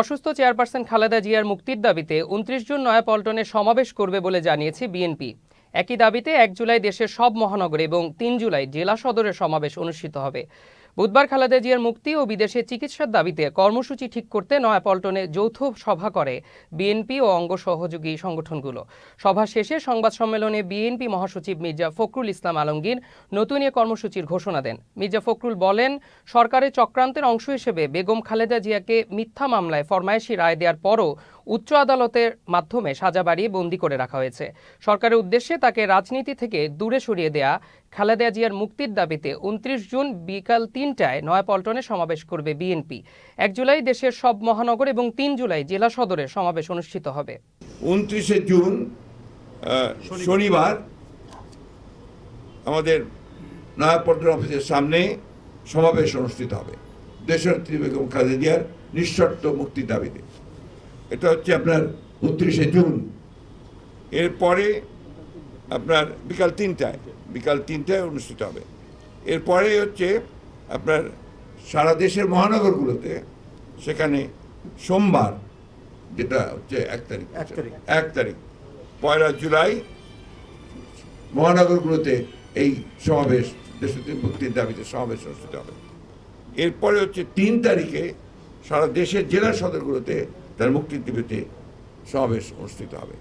অসুস্থ চেয়ারপারসন খালেদা জিয়ার মুক্তির দাবিতে উনত্রিশ জুন নয়াপল্টনে সমাবেশ করবে বলে জানিয়েছে বিএনপি। একই দাবিতে এক জুলাই দেশের সব মহানগরে এবং তিন জুলাই জেলা সদরে সমাবেশ অনুষ্ঠিত হবে। বুধবার খালেদা জিয়ার মুক্তি ও বিদেশে চিকিৎসার দাবিতে কর্মসূচি ঠিক করতে নয়াপল্টনে যৌথ সভা করে বিএনপি ও অঙ্গ সহযোগী সংগঠনগুলো। সভা শেষে সংবাদ সম্মেলনে বিএনপি মহাসচিব মির্জা ফখরুল ইসলাম আলমগীর নতুন এ কর্মসূচির ঘোষণা দেন। মির্জা ফখরুল বলেন, সরকারের চক্রান্তের অংশ হিসেবে বেগম খালেদা জিয়াকে মিথ্যা মামলায় ফরমায়েশি রায় দেওয়ার পরও উচ্চ আদালতের মাধ্যমে সাজা বাড়িয়ে বন্দী করে রাখা হয়েছে। সরকারের উদ্দেশ্যে তাকে রাজনীতি থেকে দূরে সরিয়ে দেয়া খালেদা জিয়ার মুক্তির দাবিতে উনত্রিশ জুন বিকাল তিনটায় নয়াপল্টনে সমাবেশ করবে বিএনপি। এক জুলাই দেশের সব মহানগর এবং তিন জুলাই জেলা সদরে সমাবেশ অনুষ্ঠিত হবে। উনত্রিশে জুন শনিবার আমাদের নয়াপল্টন অফিসের সামনে সমাবেশ অনুষ্ঠিত হবে। দেশনেত্রী বেগম খালেদা জিয়ার নিঃশর্ত মুক্তির দাবিতে। এটা হচ্ছে আপনার উনত্রিশে জুন। এরপরে আপনার বিকাল তিনটায় বিকাল তিনটায় অনুষ্ঠিত হবে। এরপরে হচ্ছে আপনার সারা দেশের মহানগরগুলোতে সেখানে সোমবার যেটা হচ্ছে এক তারিখ। এক তারিখ। পয়লা জুলাই মহানগরগুলোতে এই সমাবেশ দেশটি মুক্তির দাবিতে সমাবেশ অনুষ্ঠিত হবে। এরপরে হচ্ছে তিন তারিখে সারা দেশের জেলা সদরগুলোতে তার মুক্তির দাবিতে সমাবেশ অনুষ্ঠিত হবে।